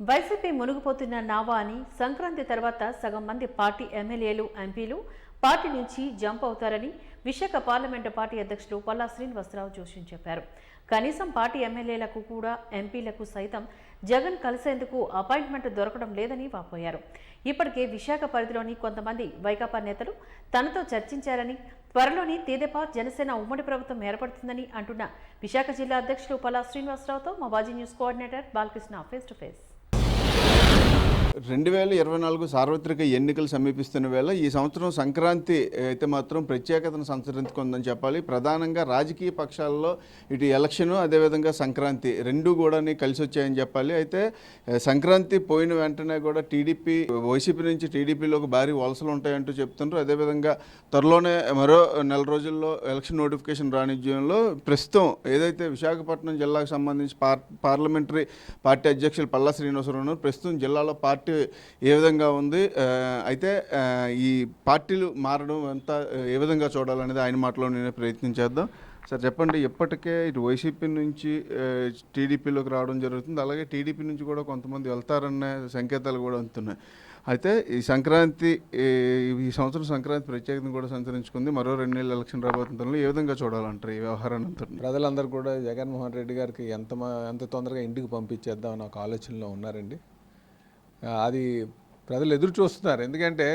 YCP మునిగిపోతున్న నావా అని సంక్రాంతి తర్వాత సగం మంది పార్టీ ఎమ్మెల్యేలు ఎంపీలు పార్టీ నుంచి జంప్ అవుతారని విశాఖ పార్లమెంటు పార్టీ అధ్యక్షులు పల్లా శ్రీనివాసరావు జోషి చెప్పారు. కనీసం పార్టీ ఎమ్మెల్యేలకు కూడా ఎంపీలకు సైతం జగన్ కలిసేందుకు అపాయింట్మెంట్ దొరకడం లేదని వాపోయారు. ఇప్పటికే విశాఖ పరిధిలోని కొంతమంది వైకాపా నేతలు తనతో చర్చించారని త్వరలోని తేదెపా జనసేన ఉమ్మడి ప్రభుత్వం ఏర్పడుతుందని అంటున్న విశాఖ జిల్లా అధ్యక్షులు పల్లా శ్రీనివాసరావుతో మా Baji news coordinator Balakrishna face to face. రెండు వేల ఇరవై నాలుగు సార్వత్రిక ఎన్నికలు సమీపిస్తున్న వేళ ఈ సంవత్సరం సంక్రాంతి అయితే మాత్రం ప్రత్యేకతను సంతరించుకుందని చెప్పాలి. ప్రధానంగా రాజకీయ పక్షాల్లో ఇటు ఎలక్షన్ అదేవిధంగా సంక్రాంతి రెండు కూడా కలిసి వచ్చాయని చెప్పాలి. అయితే సంక్రాంతి పోయిన వెంటనే కూడా టీడీపీ వైసీపీ నుంచి టీడీపీలోకి భారీ వలసలు ఉంటాయంటూ చెప్తున్నారు అదేవిధంగా త్వరలోనే మరో నెల రోజుల్లో ఎలక్షన్ నోటిఫికేషన్ రాణిజ్యంలో ప్రస్తుతం ఏదైతే విశాఖపట్నం జిల్లాకు సంబంధించి పార్ పార్లమెంటరీ పార్టీ అధ్యక్షులు పల్లా శ్రీనివాసరావు ప్రస్తుతం జిల్లాలో పార్టీ ఏ విధంగా ఉంది? అయితే ఈ పార్టీలు మారడం అంతా ఏ విధంగా చూడాలనేది ఆయన మాటలో నేను ప్రయత్నం చేద్దాం. సార్ చెప్పండి ఇప్పటికే ఇటు వైసీపీ నుంచి టీడీపీలోకి రావడం జరుగుతుంది. అలాగే టీడీపీ నుంచి కూడా కొంతమంది వెళ్తారనే సంకేతాలు కూడా అందుతున్నాయి. అయితే ఈ సంక్రాంతి ఈ సంవత్సరం సంక్రాంతి ప్రత్యేకతను కూడా సంతరించుకుంది. మరో రెండు నెలలు ఎలక్షన్ రాబోతుందో ఏ విధంగా చూడాలంటారు ఈ వ్యవహారాన్ని అంతా ప్రజలందరూ కూడా జగన్మోహన్ రెడ్డి గారికి ఎంత ఎంత తొందరగా ఇంటికి పంపించేద్దాం అన్న ఒక ఆలోచనలో ఉన్నారండి. అది ప్రజలు ఎదురు చూస్తున్నారు. ఎందుకంటే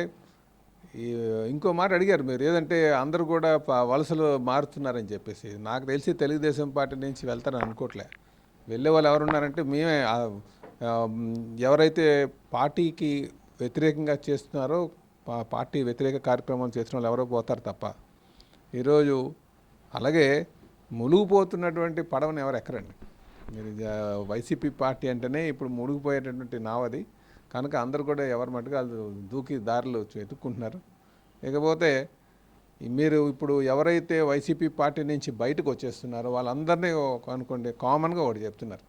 ఇంకో మాట అడిగారు మీరు ఏదంటే అందరూ కూడా వలసలు మారుతున్నారని చెప్పేసి. నాకు తెలిసి తెలుగుదేశం పార్టీ నుంచి వెళ్తారని అనుకోవట్లే వెళ్ళే వాళ్ళు ఎవరున్నారంటే మేమే ఎవరైతే పార్టీకి వ్యతిరేకంగా చేస్తున్నారో పార్టీ వ్యతిరేక కార్యక్రమాలు చేస్తున్న వాళ్ళు ఎవరో పోతారు తప్ప. ఈరోజు అలాగే మునిగిపోతున్నటువంటి పడవని ఎవరు ఎక్కరండి? మీరు వైసీపీ పార్టీ అంటేనే ఇప్పుడు మునిగిపోయేటటువంటి నావది. కనుక అందరు కూడా ఎవరి మటుకు వాళ్ళు దూకి దారిలో వెతుక్కుంటున్నారు. ఇకపోతే మీరు ఇప్పుడు ఎవరైతే వైసీపీ పార్టీ నుంచి బయటకు వచ్చేస్తున్నారో వాళ్ళందరినీ అనుకోండి కామన్గా ఒకటి చెప్తున్నారు.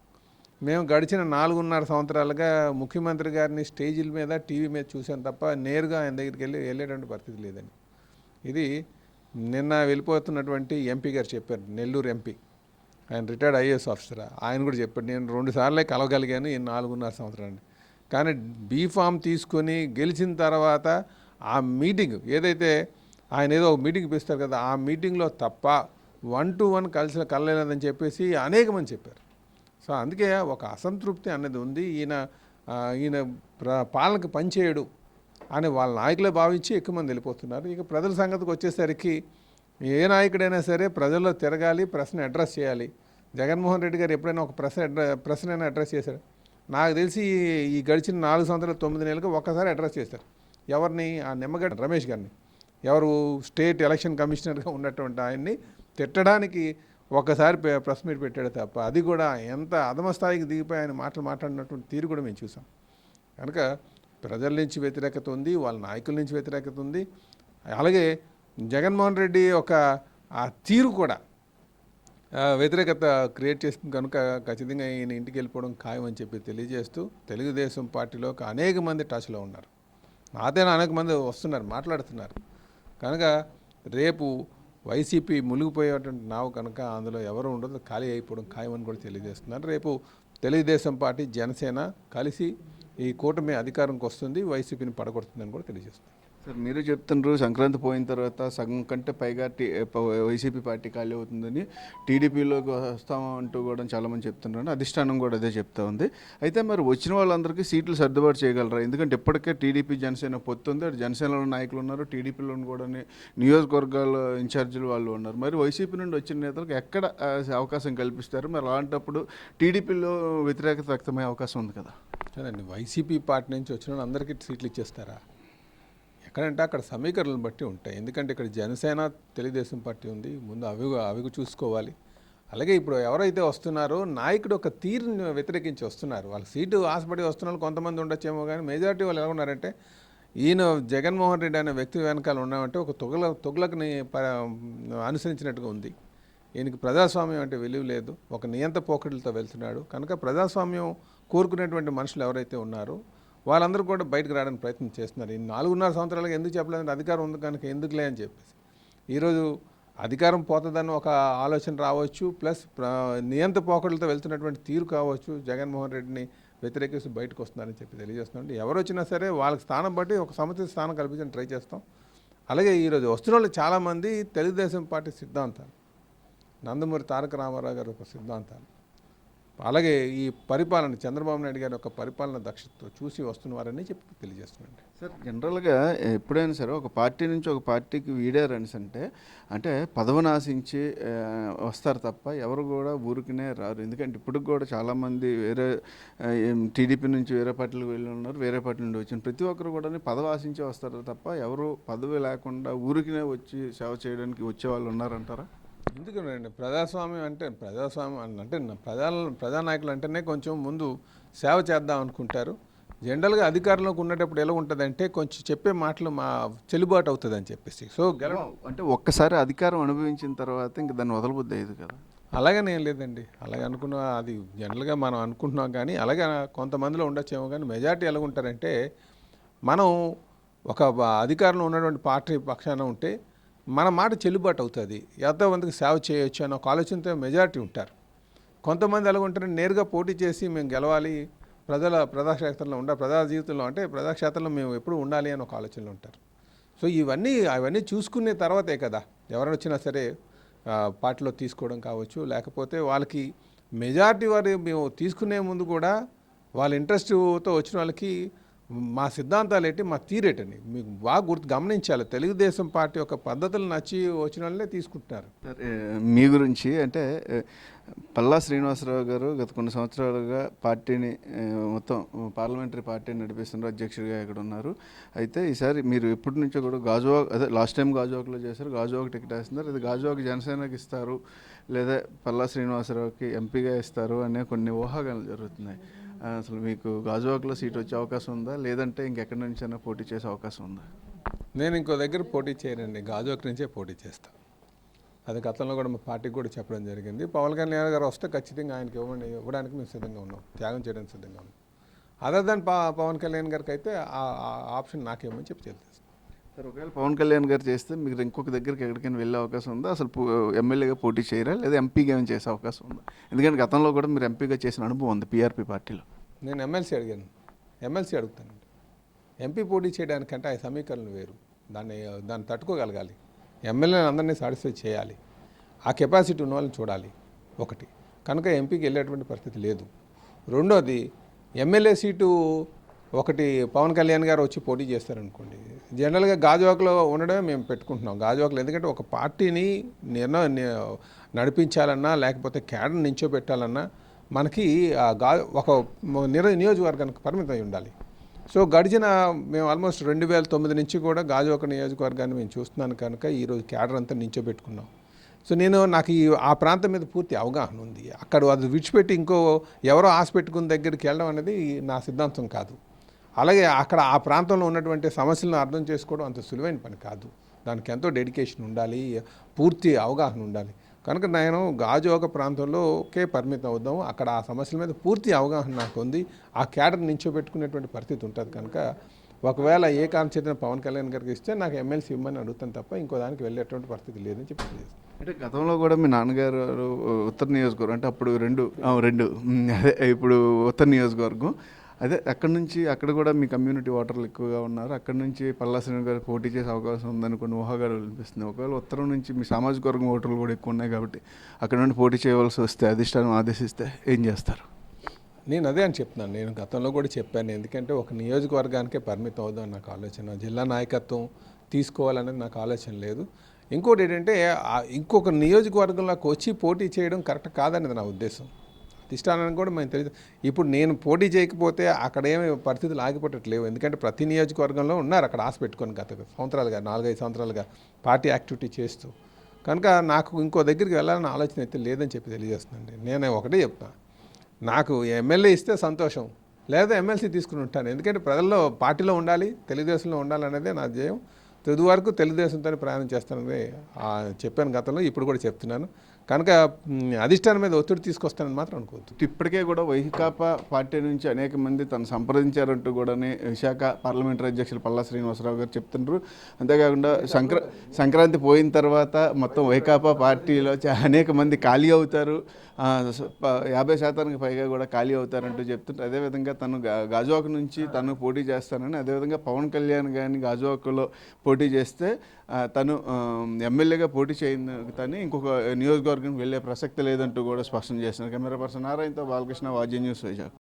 మేము గడిచిన నాలుగున్నర సంవత్సరాలుగా ముఖ్యమంత్రి గారిని స్టేజీల మీద టీవీ మీద చూసాం తప్ప నేరుగా ఆయన దగ్గరికి వెళ్ళి వెళ్ళేటువంటి పరిస్థితి లేదని ఇది నిన్న వెళ్ళిపోతున్నటువంటి ఎంపీ గారు చెప్పారు నెల్లూరు ఎంపీ. ఆయన రిటైర్డ్ ఐఏఎస్ ఆఫీసర్. ఆయన కూడా చెప్పాడు నేను రెండు సార్లే కలవగలిగాను ఈ నాలుగున్నర సంవత్సరాన్ని. కానీ బీఫామ్ తీసుకొని గెలిచిన తర్వాత ఆ మీటింగ్ ఏదైతే ఆయన ఏదో ఒక మీటింగ్ పిలుస్తారు కదా ఆ మీటింగ్లో తప్ప వన్ టు వన్ కలిసి కలలేదని చెప్పేసి అనేక మంది చెప్పారు. సో అందుకే ఒక అసంతృప్తి అన్నది ఉంది. ఈయన ఈయన ప్ర పాలనకు పనిచేయడు అని వాళ్ళ నాయకులే భావించి ఎక్కువ మంది వెళ్ళిపోతున్నారు. ఇక ప్రజల సంగతికి వచ్చేసరికి ఏ నాయకుడైనా సరే ప్రజల్లో తిరగాలి ప్రశ్న అడ్రస్ చేయాలి. జగన్మోహన్ రెడ్డి గారు ఎప్పుడైనా ఒక ప్రశ్న అడ్ర ప్రశ్న అడ్రస్ చేశారు. నాకు తెలిసి ఈ- గడిచిన నాలుగు సంవత్సరాల తొమ్మిది నెలలకు ఒక్కసారి అడ్రస్ చేశారు. ఎవరిని? ఆ నిమ్మగడ్డ రమేష్ గారిని. ఎవరు? స్టేట్ ఎలక్షన్ కమిషనర్గా ఉన్నటువంటి ఆయన్ని తిట్టడానికి ఒక్కసారి ప్రెస్ మీట్ పెట్టాడు తప్ప అది కూడా ఎంత అధమ స్థాయికి దిగిపోయి ఆయన మాటలు మాట్లాడినటువంటి తీరు కూడా మేము చూసాం. కనుక ప్రజల నుంచి వ్యతిరేకత ఉంది వాళ్ళ నాయకుల నుంచి వ్యతిరేకత ఉంది. అలాగే జగన్మోహన్ రెడ్డి ఒక ఆ తీరు కూడా వ్యతిరేకత క్రియేట్ చేస్తుంది కనుక ఖచ్చితంగా ఈయన ఇంటికి వెళ్ళిపోవడం ఖాయం అని చెప్పి తెలియజేస్తూ తెలుగుదేశం పార్టీలో అనేక మంది టచ్లో ఉన్నారు. నాతేనా అనేక మంది వస్తున్నారు మాట్లాడుతున్నారు. కనుక రేపు వైసీపీ మునిగిపోయేటువంటి నావు కనుక అందులో ఎవరు ఉండదు ఖాళీ అయిపోవడం ఖాయం అని కూడా తెలియజేస్తున్నారు. రేపు తెలుగుదేశం పార్టీ జనసేన కలిసి ఈ కూటమి అధికారంకి వస్తుంది వైసీపీని పడగొడుతుందని కూడా తెలియజేస్తుంది సార్ మీరు చెప్తున్నారు సంక్రాంతి పోయిన తర్వాత సగం కంటే పైగా వైసీపీ పార్టీ ఖాళీ అవుతుందని. టీడీపీలోకి వస్తామంటూ కూడా చాలామంది చెప్తున్నారు అధిష్టానం కూడా అదే చెప్తా ఉంది. అయితే మరి వచ్చిన వాళ్ళందరికీ సీట్లు సర్దుబాటు చేయగలరా? ఎందుకంటే ఇప్పటికే టీడీపీ జనసేన పొత్తుంది అటు జనసేనలో నాయకులు ఉన్నారు టీడీపీలో కూడా నియోజకవర్గాల ఇన్ఛార్జీలు వాళ్ళు ఉన్నారు. మరి వైసీపీ నుండి వచ్చిన నేతలకు ఎక్కడ అవకాశం కల్పిస్తారు? మరి అలాంటప్పుడు టీడీపీలో వ్యతిరేకత వ్యక్తమయ్యే అవకాశం ఉంది కదా. అదండి వైసీపీ పార్టీ నుంచి వచ్చిన వాళ్ళు అందరికీ సీట్లు ఇచ్చేస్తారా? ఎక్కడంటే అక్కడ సమీకరణలు బట్టి ఉంటాయి. ఎందుకంటే ఇక్కడ జనసేన తెలుగుదేశం పార్టీ ఉంది. ముందు అవి అవి చూసుకోవాలి. అలాగే ఇప్పుడు ఎవరైతే వస్తున్నారో నాయకుడు ఒక తీరుని వ్యతిరేకించి వస్తున్నారు. వాళ్ళ సీటు ఆశపడి వస్తున్న కొంతమంది ఉండొచ్చేమో కానీ మెజారిటీ వాళ్ళు ఎలా ఉన్నారంటే ఈయన జగన్మోహన్ రెడ్డి అనే వ్యక్తి వెనకాల ఉన్నామంటే ఒక తొగల తొగలకుని ప అనుసరించినట్టుగా ఉంది. ఈయనకి ప్రజాస్వామ్యం అంటే విలువ లేదు. ఒక నియంత పోకడలతో వెళ్తున్నాడు. కనుక ప్రజాస్వామ్యం కోరుకునేటువంటి మనుషులు ఎవరైతే ఉన్నారో వాళ్ళందరూ కూడా బయటకు రావడానికి ప్రయత్నం చేస్తున్నారు. ఈ నాలుగున్నర సంవత్సరాలుగా ఎందుకు చెప్పలేదు అధికారం ఉంది కనుక ఎందుకులే అని చెప్పేసి. ఈరోజు అధికారం పోతుందని ఒక ఆలోచన రావచ్చు ప్లస్ నియంత పోకడలతో వెళ్తున్నటువంటి తీరు కావచ్చు. జగన్మోహన్ రెడ్డిని వ్యతిరేకిస్తూ బయటకు వస్తున్నారని చెప్పి తెలియజేస్తున్నాం. ఎవరు వచ్చినా సరే వాళ్ళకి స్థానం బట్టి ఒక సంవత్సరం స్థానం కల్పించడానికి ట్రై చేస్తాం. అలాగే ఈరోజు వస్తున్న వాళ్ళు చాలామంది తెలుగుదేశం పార్టీ సిద్ధాంతాలు నందమూరి తారక రామారావు గారి ఒక సిద్ధాంతాలు. అలాగే ఈ పరిపాలన చంద్రబాబు నాయుడు గారి యొక్క పరిపాలన దక్షతతో చూసి వస్తున్నవారని చెప్పి తెలియజేస్తున్నాండి సార్ జనరల్గా ఎప్పుడైనా సరే ఒక పార్టీ నుంచి ఒక పార్టీకి వీడారని అంటే అంటే పదవిని ఆశించి వస్తారు తప్ప ఎవరు కూడా ఊరికినే రారు. ఎందుకంటే ఇప్పుడు కూడా చాలామంది వేరే టీడీపీ నుంచి వేరే పార్టీలకు వెళ్ళి ఉన్నారు వేరే పార్టీ నుండి వచ్చిన ప్రతి ఒక్కరు కూడా పదవి ఆశించి వస్తారు తప్ప ఎవరు పదవి లేకుండా ఊరికినే వచ్చి సేవ చేయడానికి వచ్చే వాళ్ళు ఉన్నారంటారా? ఎందుకంటే ప్రజాస్వామ్యం అంటే ప్రజాస్వామ్యం అంటే ప్రజా ప్రజానాయకులు అంటేనే కొంచెం ముందు సేవ చేద్దాం అనుకుంటారు. జనరల్గా అధికారంలోకి ఉన్నప్పుడు ఎలా ఉంటుందంటే కొంచెం చెప్పే మాటలు మా చెల్లుబాటు అవుతుంది అని చెప్పేసి. సో గెల అంటే ఒక్కసారి అధికారం అనుభవించిన తర్వాత ఇంక దాన్ని వదలబుద్ది అయ్యేది కదా. అలాగనే ఏం లేదండి. అలాగే అనుకున్న అది జనరల్గా మనం అనుకుంటున్నాం కానీ అలాగే కొంతమందిలో ఉండొచ్చేమో కానీ మెజారిటీ ఎలా ఉంటారంటే మనం ఒక అధికారంలో ఉన్నటువంటి పార్టీ పక్షాన ఉంటే మన మాట చెల్లుబాటు అవుతుంది. ఎంతోమందికి సేవ చేయొచ్చు అనే ఒక ఆలోచనతో మెజారిటీ ఉంటారు. కొంతమంది ఎలా ఉంటారంటే నేరుగా పోటీ చేసి మేము గెలవాలి. ప్రజల ప్రజాక్షేత్రంలో ఉండాలి ప్రజా జీవితంలో అంటే ప్రజాక్షేత్రంలో మేము ఎప్పుడు ఉండాలి అని ఒక ఆలోచనలో ఉంటారు. సో ఇవన్నీ అవన్నీ చూసుకునే తర్వాతే కదా. ఎవరైనా వచ్చినా సరే పార్టీలో తీసుకోవడం కావచ్చు లేకపోతే వాళ్ళకి మెజారిటీ వారు మేము తీసుకునే ముందు కూడా వాళ్ళ ఇంట్రెస్ట్తో వచ్చిన వాళ్ళకి మా సిద్ధాంతాలు ఏంటి? మా తీరేటండి మీకు బాగా గుర్తు గమనించాలి. తెలుగుదేశం పార్టీ యొక్క పద్ధతులు నచ్చి వచ్చిన వాళ్ళనే తీసుకుంటున్నారు. మీ గురించి అంటే పల్లా శ్రీనివాసరావు గారు గత కొన్ని సంవత్సరాలుగా పార్టీని మొత్తం పార్లమెంటరీ పార్టీని నడిపిస్తున్నారు. అధ్యక్షుడిగా ఇక్కడ ఉన్నారు. అయితే ఈసారి మీరు ఎప్పటి నుంచో కూడా గాజువాక్ అదే లాస్ట్ టైం గాజువాక్లో చేశారు. గాజువాక్ టికెట్ వేస్తున్నారు. ఇది గాజువాక్ జనసేనకి ఇస్తారు. లేదా పల్లా శ్రీనివాసరావుకి ఎంపీగా ఇస్తారు అనే కొన్ని ఊహాగానాలు జరుగుతున్నాయి. అసలు మీకు గాజువాక్లో సీట్ వచ్చే అవకాశం ఉందా? లేదంటే ఇంకెక్కడి నుంచి అయినా పోటీ చేసే అవకాశం ఉందా? నేను ఇంకో దగ్గర పోటీ చేయనండి. గాజువాక్ నుంచే పోటీ చేస్తాను అది గతంలో కూడా మా పార్టీకి కూడా చెప్పడం జరిగింది. పవన్ కళ్యాణ్ గారు వస్తే ఖచ్చితంగా ఆయనకి ఇవ్వండి. ఇవ్వడానికి మేము సిద్ధంగా ఉన్నాం. త్యాగం చేయడానికి సిద్ధంగా ఉన్నాం. అదర్ దాన్ పవన్ కళ్యాణ్ గారికి అయితే ఆ ఆ ఆప్షన్ నాకేమని చెప్పి చెప్తాను. సార్ ఒకవేళ పవన్ కళ్యాణ్ గారు చేస్తే మీరు ఇంకొక దగ్గరికి ఎక్కడికైనా వెళ్ళే అవకాశం ఉందా? అసలు ఎమ్మెల్యేగా పోటీ చేయరా? లేదా ఎంపీగా ఏమైనా చేసే అవకాశం ఉందా? ఎందుకంటే గతంలో కూడా మీరు ఎంపీగా చేసిన అనుభవం ఉంది పీఆర్పీ పార్టీలో. నేను ఎమ్మెల్సీ అడిగాను. ఎమ్మెల్సీ అడుగుతానండి ఎంపీ పోటీ చేయడానికంటే ఆ సమీకరణలు వేరు. దాన్ని దాన్ని తట్టుకోగలగాలి. ఎమ్మెల్యేని అందరినీ సాటిస్ఫై చేయాలి. ఆ కెపాసిటీ ఉన్న వాళ్ళని చూడాలి. ఒకటి. కనుక ఎంపీకి వెళ్ళేటువంటి పరిస్థితి లేదు. రెండోది ఎమ్మెల్యే సీటు ఒకటి పవన్ కళ్యాణ్ గారు వచ్చి పోటీ చేస్తారనుకోండి జనరల్గా గాజువాకలో ఉండడమే మేము పెట్టుకుంటున్నాం. గాజువాకలు ఎందుకంటే ఒక పార్టీని నిర్ణయం నడిపించాలన్నా లేకపోతే క్యాడర్ నించోబెట్టాలన్నా మనకి ఆ గా ఒక నిర నియోజకవర్గానికి పరిమితం అయి ఉండాలి. సో గడిచిన మేము ఆల్మోస్ట్ రెండు వేల తొమ్మిది నుంచి కూడా గాజువాక నియోజకవర్గాన్ని మేము చూస్తున్నాను కనుక ఈరోజు క్యాడర్ అంతా నించోబెట్టుకున్నాం. సో నేను నాకు ఈ ఆ ప్రాంతం మీద పూర్తి అవగాహన ఉంది. అక్కడ అది విడిచిపెట్టి ఇంకో ఎవరో ఆశ పెట్టుకున్న దగ్గరికి వెళ్ళడం అనేది నా సిద్ధాంతం కాదు. అలాగే అక్కడ ఆ ప్రాంతంలో ఉన్నటువంటి సమస్యలను అర్థం చేసుకోవడం అంత సులువైన పని కాదు. దానికి ఎంతో డెడికేషన్ ఉండాలి పూర్తి అవగాహన ఉండాలి. కనుక నేను గాజువాక ప్రాంతంలోకే పరిమితం అవుదాం. అక్కడ ఆ సమస్యల మీద పూర్తి అవగాహన నాకు ఉంది. ఆ క్యాడర్ నించోబెట్టుకునేటువంటి పరిస్థితి ఉంటుంది కనుక ఒకవేళ ఏ కారణం చేతిన పవన్ కళ్యాణ్ గారికి ఇస్తే నాకు ఎమ్మెల్సీ ఇవ్వమని అడుగుతాను తప్ప ఇంకో దానికి వెళ్ళేటువంటి పరిస్థితి లేదని చెప్పి అంటే గతంలో కూడా మీ నాన్నగారు ఉత్తర నియోజకవర్గం అంటే అప్పుడు రెండు రెండు అదే ఇప్పుడు ఉత్తర నియోజకవర్గం. అదే అక్కడ నుంచి అక్కడ కూడా మీ కమ్యూనిటీ ఓటర్లు ఎక్కువగా ఉన్నారు. అక్కడ నుంచి పల్లా గారు పోటీ చేసే అవకాశం ఉందని కొన్ని ఊహాగాలు వినిపిస్తుంది. ఒకవేళ ఉత్తరం నుంచి మీ సామాజిక వర్గం ఓటర్లు కూడా ఎక్కువ ఉన్నాయి కాబట్టి అక్కడ నుండి పోటీ చేయవలసి వస్తే అధిష్టానం ఆదేశిస్తే ఏం చేస్తారు? నేను అదే అని చెప్తున్నాను. నేను గతంలో కూడా చెప్పాను. ఎందుకంటే ఒక నియోజకవర్గానికే పరిమితం అవుదాం నాకు ఆలోచన. జిల్లా నాయకత్వం తీసుకోవాలనేది నాకు ఆలోచన లేదు. ఇంకోటి ఏంటంటే ఇంకొక నియోజకవర్గంలోకి వచ్చి పోటీ చేయడం కరెక్ట్ కాదనేది నా ఉద్దేశం. అధిష్టానానికి కూడా మేము తెలియదు. ఇప్పుడు నేను పోటీ చేయకపోతే అక్కడేమి పరిస్థితులు ఆగిపోవట్లేవు ఎందుకంటే ప్రతి నియోజకవర్గంలో ఉన్నారు అక్కడ ఆశ పెట్టుకొని గత సంవత్సరాలుగా నాలుగైదు సంవత్సరాలుగా పార్టీ యాక్టివిటీ చేస్తూ. కనుక నాకు ఇంకో దగ్గరికి వెళ్ళాలని ఆలోచన అయితే లేదని చెప్పి తెలియజేస్తుందండి. నేను ఒకటే చెప్తాను నాకు ఎమ్మెల్యే ఇస్తే సంతోషం లేదా ఎమ్మెల్సీ తీసుకుని ఉంటాను. ఎందుకంటే ప్రజల్లో పార్టీలో ఉండాలి తెలుగుదేశంలో ఉండాలనేదే నా ధ్యేయం. తుది వరకు తెలుగుదేశంతో ప్రయాణం చేస్తానని చెప్పాను గతంలో ఇప్పుడు కూడా చెప్తున్నాను. కనుక అధిష్టానం మీద ఒత్తిడి తీసుకొస్తానని మాత్రం అనుకోవద్దు. ఇప్పటికే కూడా వైకాపా పార్టీ నుంచి అనేక మంది తను సంప్రదించారంటూ కూడానే విశాఖ పార్లమెంటరీ అధ్యక్షులు పల్లా శ్రీనివాసరావు గారు చెప్తున్నారు అంతేకాకుండా సంక్రా సంక్రాంతి పోయిన తర్వాత మొత్తం వైకాపా పార్టీలో అనేక మంది ఖాళీ అవుతారు. యాభై శాతానికి పైగా కూడా ఖాళీ అవుతారంటూ చెప్తుంటారు అదేవిధంగా తను గాజువాక నుంచి తను పోటీ చేస్తానని అదేవిధంగా పవన్ కళ్యాణ్ కానీ గాజువాకలో పోటీ చేస్తే తను ఎమ్మెల్యేగా పోటీ చేయను కానీ ఇంకొక నియోజకవర్గం వర్గం వెళ్ళే ప్రసక్తి లేదంటూ కూడా స్పష్టం చేసిన కెమెరా పర్సన్ నారాయణతో బాలకృష్ణ వాజ్యం న్యూస్ వైజాగ్.